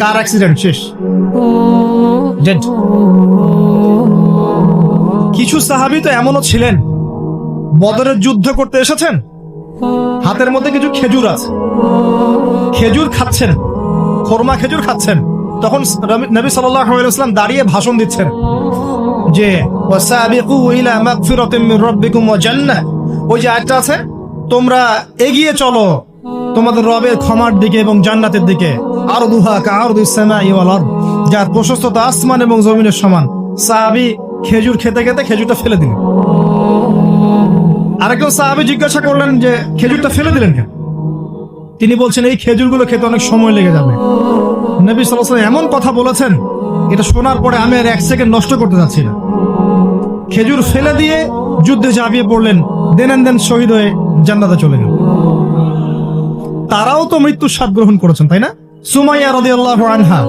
কার accident শেষ। Dead. কিছু সাহাবি তো এমনও ছিলেন। বদরের যুদ্ধ করতে এসেছেন। হাতের মধ্যে কিছু খেজুর আছে। খেজুর খাচ্ছেন। খোরমা খেজুর খাচ্ছেন। তখন নবী সাল্লাম দাঁড়িয়ে ভাষণ দিচ্ছেন যে ওই যে আয়াতটা আছে, তোমরা এগিয়ে চলো তোমাদের রবের ক্ষমার দিকে এবং জান্নাতের দিকে। আর দুহা যার প্রশস্ততা আসমান এবং জমিনের সমান। সাহাবী খেজুর খেতে খেতে খেজুরটা ফেলে দিলেন। আরেকজন সাহাবী জিজ্ঞাসা করলেন যে, খেজুরটা ফেলে দিলেন কেন? তিনি বলছেন, এই খেজুরগুলো খেতে অনেক সময় লেগে যাবে। নবী আলাইহি এমন কথা বলেছেন, এটা শোনার পরে আমি আর এক সেকেন্ড নষ্ট করতে যাচ্ছি না। খেজুর ফেলে দিয়ে যুদ্ধে ঝাঁপিয়ে পড়লেন, দেন দেন শহীদ হয়ে জান্নাতে চলে গেল তারাও তো মৃত্যুর স্বাদ গ্রহণ করেছেন, তাই না? সুমাইয়া রাদিয়াল্লাহু আনহা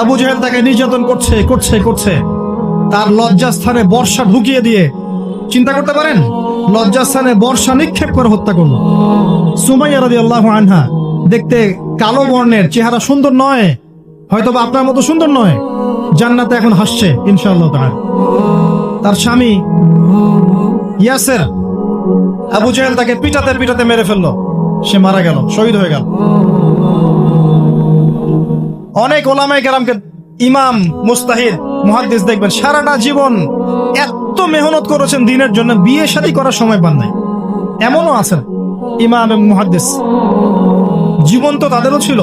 আবু জাহেল তাকে নির্যাতন করছে করছে করছে। তার লজ্জাস্থানে বর্ষা ঢুকিয়ে দিয়ে, চিন্তা করতে পারেন? লজ্জাস্থানে বর্ষা নিক্ষেপ করে হত্যা করল। সুমাইয়া রাদিয়াল্লাহু আনহা দেখতে কালো বর্ণের চেহারা সুন্দর নয় হয়তো বা আপনার মতো সুন্দর নয়। জান্নাতে এখন হাসছে, ইনশাআল্লাহ তাআলা। তার স্বামী ইয়াসের আবু জাহেল তাকে পিটাতে পিটাতে মেরে ফেলল। সে মারা গেল, শহীদ হয়ে গেল। অনেক ওলামাই কেরামকে ইমাম, মুস্তাহিদ, মুহাদ্দিস দেখবেন, সারাটা জীবন এত মেহনত করেছেন দিনের জন্য, বিয়ে শাদী করার সময় পান নাই। এমনও আছেন ইমাম এবং মুহাদ্দিস। জীবন তো তাদেরও ছিল।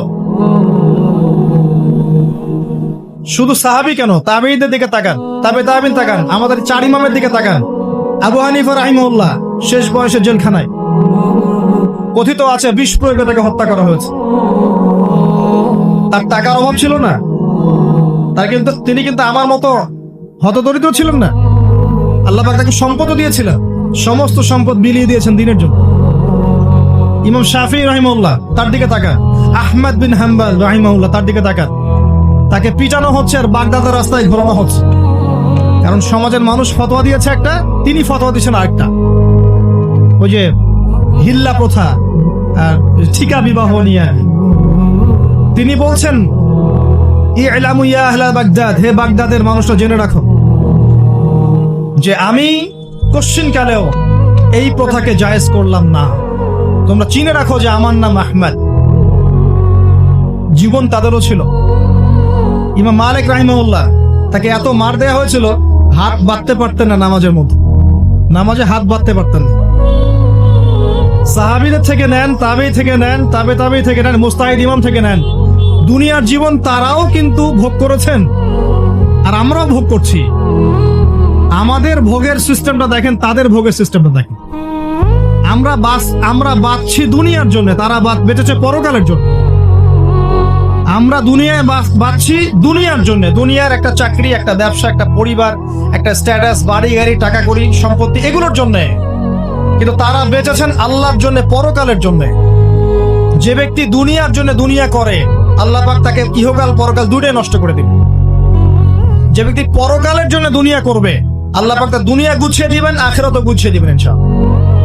শুধু সাহাবি কেন? তাবেইদের দিকে তাকান, তাবে তাবিন তাকান, আমাদের চার ইমামের দিকে তাকান। আবু হানিফা রাহিমউল্লাহ শেষ বয়সে জেলখানায়। কথিত আছে, বিষ প্রয়োগে তাকে হত্যা করা হয়েছে। তার টাকার অভাব ছিল না। তার কিন্তু, তিনি কিন্তু আমার মতো হতদরিদ্র ছিলেন না। আল্লাহ তাকে সম্পদও দিয়েছিলেন। সমস্ত সম্পদ বিলিয়ে দিয়েছেন দিনের জন্য। ইমাম শাফি রাহিমউল্লাহ তার দিকে তাকান। আহমদ বিন হাম্বাল রাহিমউল্লাহ তার দিকে তাকান। তাকে পিটানো হচ্ছে আর বাগদাদের রাস্তায় ঘোরানো হচ্ছে। কারণ সমাজের মানুষ ফতোয়া দিয়েছে একটা, তিনি ফতোয়া দিয়েছেন আরেকটা। ওই যে হিল্লা প্রথা আর ঠিকা বিবাহ নিয়ে। তিনি বলছেন, ইলামু ইয়া আহলা বাগদাদ, হে বাগদাদের মানুষটা জেনে রাখো যে আমি কশ্চিন কালেও এই প্রথাকে জায়েজ করলাম না। তোমরা চিনে রাখো যে আমার নাম আহমদ। জীবন তাদেরও ছিল। ইমাম মালিক রাহিমাউল্লাহ তাকে এত মার দেয়া হয়েছিল, হাত বাঁধতে পারতেন না নামাজের মধ্যে। নামাজে হাত বাঁধতে পারতেন না। সাহাবিদের থেকে নেন, তাবেই থেকে নেন, তাবে তাবেই থেকে নেন, মুস্তাহিদ ইমাম থেকে নেন। দুনিয়ার জীবন তারাও কিন্তু ভোগ করেছেন, আর আমরাও ভোগ করছি। আমাদের ভোগের সিস্টেমটা দেখেন, তাদের ভোগের সিস্টেমটা দেখেন। আমরা বাস, আমরা বাঁচছি দুনিয়ার জন্য, তারা বাদ বেঁচেছে পরকালের জন্য। আমরা দুনিয়ায় বাঁচছি দুনিয়ার জন্য। দুনিয়ার একটা চাকরি, একটা ব্যবসা, একটা পরিবার, একটা স্ট্যাটাস বাড়ি, গাড়ি, টাকা করি সম্পত্তি, এগুলোর জন্য। কিন্তু তারা বেঁচেছেন আল্লাহর জন্য, পরকালের জন্য। যে ব্যক্তি দুনিয়ার জন্য দুনিয়া করে, আল্লাহ পাক তাকে ইহকাল পরকাল দুটোই নষ্ট করে দিবে যে ব্যক্তি পরকালের জন্য দুনিয়া করবে, আল্লাহ পাক তার দুনিয়া গুছিয়ে দিবেন, আখেরাতও গুছিয়ে দিবেন, ইনশাআল্লাহ।